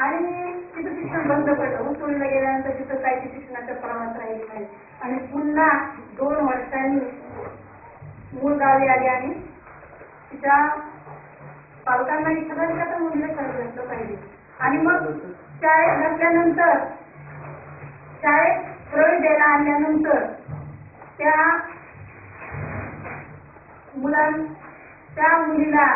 आणि तिथं शिक्षण बंद पडलं. उचललं गेल्यानंतर तिथं काही शिक्षणाचं प्रमाण राहील नाही आणि पुन्हा दोन वर्षांनी मूळ गावी आली आणि तिच्या पालकांना इच्छा झाली का तर मुलीला शाळेत घातलं पाहिजे. आणि मग शाळेत घातल्यानंतर शाळेत प्रवेश द्यायला आणल्यानंतर त्या मुलां त्या मुलीला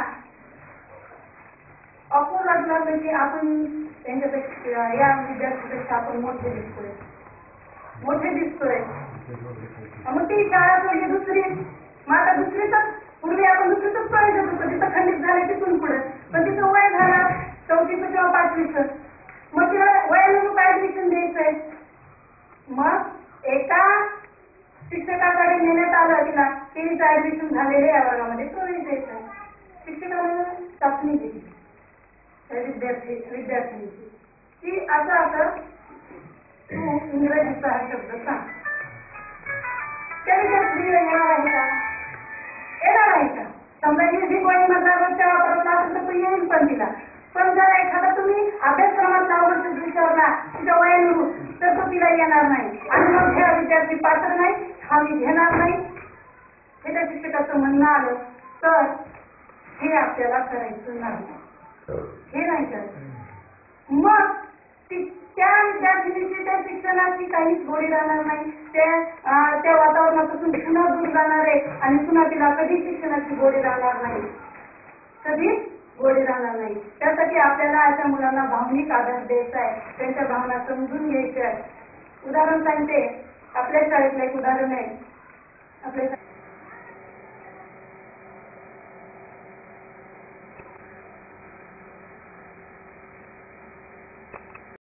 अपूर्ण वाटलं की आपण म्हणजे त्यांच्यापेक्षा या विद्यार्थ्यापेक्षा आपण मोठे दिसतोय. मोठे दिसतोय. मग ती शाळा पहिली दुसरी. मग आता दुसरीतच पूर्वी आपण दुसरीतच प्रवेश देत होतो. तिथं खंडित झालं तिथून पुढे. पण तिथं वय झालं चौथीचं किंवा पाचवीचं. मग तिला वयानुरूप ऍडमिशन द्यायचंय. मग एका शिक्षकाकडे नेण्यात आलं तिला की तिचं ऍडमिशन झालेलं या वर्गामध्ये. प्रवेश द्यायचा. आहे चाचणी दिली विद्यार्थी विद्यार्थी. की असं असं तू इंग्रजीचा हा शब्द सांग. त्या विद्यार्थी येणार आहे का? येणार आहे का? समजा इंग्रजी कोणी मधल्या वापरत असेल तर तो येईल पण तिला. पण जर एखादा तुम्ही अभ्यासक्रमात नाव विचारला तिच्या वयानुरूप हो, तर तो तिला येणार नाही. आणि मग ह्या विद्यार्थी पात्र नाही हा मी घेणार नाही. हे त्या शिक्षकाचं म्हणणं आलं तर हे आपल्याला करायचं नाही. हे नाही करायचं मग त्या विद्यार्थिनीची त्या शिक्षणाची काहीच गोडी राहणार नाही. त्या त्या वातावरणापासून पुन्हा दूर जाणार आहे आणि पुन्हा तिला कधी शिक्षणाची गोडी राहणार नाही. कधी गोडी राहणार नाही. त्यासाठी आपल्याला अशा मुलांना भावनिक आधार द्यायचा आहे. त्यांच्या भावना समजून घ्यायच्या आहेत. उदाहरण सांगते. आपल्या शाळेतलं एक उदाहरण आहे. आपल्या